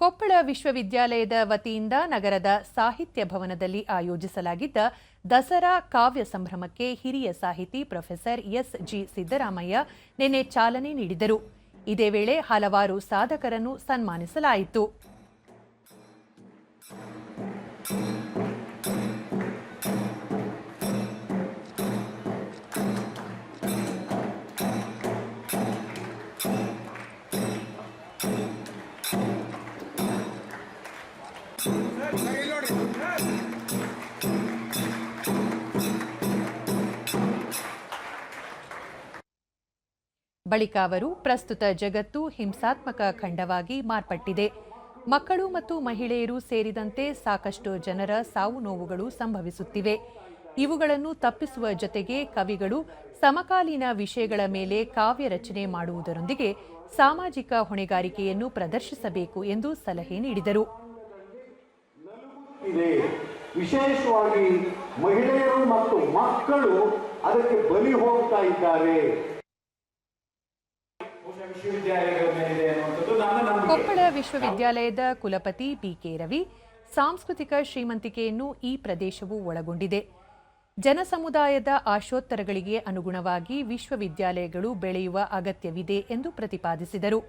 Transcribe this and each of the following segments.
ಕೊಪ್ಪಳ ವಿಶ್ವವಿದ್ಯಾಲಯದ ವತಿಯಿಂದ ನಗರದ ಸಾಹಿತ್ಯ ಭವನದಲ್ಲಿ ಆಯೋಜಿಸಲಾಗಿದ್ದ ದಸರಾ ಕಾವ್ಯ ಸಂಭ್ರಮಕ್ಕೆ ಹಿರಿಯ ಸಾಹಿತಿ ಪ್ರೊಫೆಸರ್ ಎಸ್ ಜಿ ಸಿದ್ದರಾಮಯ್ಯ ನಿನ್ನೆ ಚಾಲನೆ ನೀಡಿದರು. ಇದೇ ವೇಳೆ ಹಲವಾರು ಸಾಧಕರನ್ನು ಸನ್ಮಾನಿಸಲಾಯಿತು. ಬಳಿಕ ಅವರು ಪ್ರಸ್ತುತ ಜಗತ್ತು ಹಿಂಸಾತ್ಮಕ ಖಂಡವಾಗಿ ಮಾರ್ಪಟ್ಟಿದೆ. ಮಕ್ಕಳು ಮತ್ತು ಮಹಿಳೆಯರು ಸೇರಿದಂತೆ ಸಾಕಷ್ಟು ಜನರ ಸಾವು ನೋವುಗಳು ಸಂಭವಿಸುತ್ತಿವೆ. ಇವುಗಳನ್ನು ತಪ್ಪಿಸುವ ಜೊತೆಗೆ ಕವಿಗಳು ಸಮಕಾಲೀನ ವಿಷಯಗಳ ಮೇಲೆ ಕಾವ್ಯ ರಚನೆ ಮಾಡುವುದರೊಂದಿಗೆ ಸಾಮಾಜಿಕ ಹೊಣೆಗಾರಿಕೆಯನ್ನು ಪ್ರದರ್ಶಿಸಬೇಕು ಎಂದು ಸಲಹೆ ನೀಡಿದರು. ಇದೆ. ವಿಶೇಷವಾಗಿ ಮಹಿಳೆಯರು ಮತ್ತು ಮಕ್ಕಳು ಅದಕ್ಕೆ ಬಲಿ ಹೋಗ್ತಾ ಇದ್ದಾರೆ. ಕೊಪ್ಪಳ ವಿಶ್ವವಿದ್ಯಾಲಯದ ಕುಲಪತಿ ಬಿಕೆ ರವಿ ಸಾಂಸ್ಕೃತಿಕ ಶ್ರೀಮಂತಿಕೆಯನ್ನು ಈ ಪ್ರದೇಶವು ಒಳಗೊಂಡಿದೆ. ಜನಸಮುದಾಯದ ಆಶೋತ್ತರಗಳಿಗೆ ಅನುಗುಣವಾಗಿ ವಿಶ್ವವಿದ್ಯಾಲಯಗಳು ಬೆಳೆಯುವ ಅಗತ್ಯವಿದೆ ಎಂದು ಪ್ರತಿಪಾದಿಸಿದರು.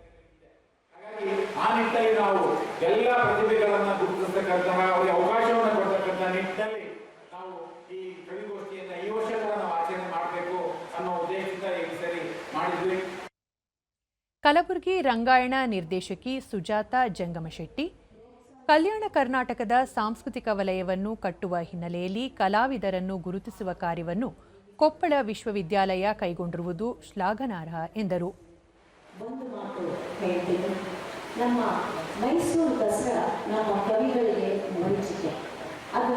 ಆ ನಿಟ್ಟಿನಲ್ಲಿ ನಾವು. ಎಲ್ಲ ಪ್ರತಿಭೆಗಳನ್ನ ಗುರುತಿಸ್ತಕ್ಕಂತಹ ಅವರಿಗೆ ಅವಕಾಶವನ್ನು ಕೊಡ್ತಕ್ಕಂಥ ನಿಟ್ಟಿನಲ್ಲಿ ನಾವು ಈ ಕವಿಗೋಷ್ಠಿಯನ್ನ ಈ ವರ್ಷ ಕೂಡ ನಾವು ಆಚರಣೆ ಮಾಡಬೇಕು ಅನ್ನೋ ಉದ್ದೇಶದಿಂದ ಈ ಸರಿ ಮಾಡಿದ್ವಿ. ಕಲಬುರಗಿ ರಂಗಾಯಣ ನಿರ್ದೇಶಕಿ ಸುಜಾತ ಜಂಗಮಶೆಟ್ಟಿ ಕಲ್ಯಾಣ ಕರ್ನಾಟಕದ ಸಾಂಸ್ಕೃತಿಕ ವಲಯವನ್ನು ಕಟ್ಟುವ ಹಿನ್ನೆಲೆಯಲ್ಲಿ ಕಲಾವಿದರನ್ನು ಗುರುತಿಸುವ ಕಾರ್ಯವನ್ನು ಕೊಪ್ಪಳ ವಿಶ್ವವಿದ್ಯಾಲಯ ಕೈಗೊಂಡಿರುವುದು ಶ್ಲಾಘನಾರ್ಹ ಎಂದರು. ಒಂದು ಮಾತು ಹೇಳ್ತೀನಿ. ನಮ್ಮ ಮೈಸೂರು ದಸರಾ ನಮ್ಮ ಕವಿಗಳಿಗೆ ಮರೀಚಿಕೆ ಅದು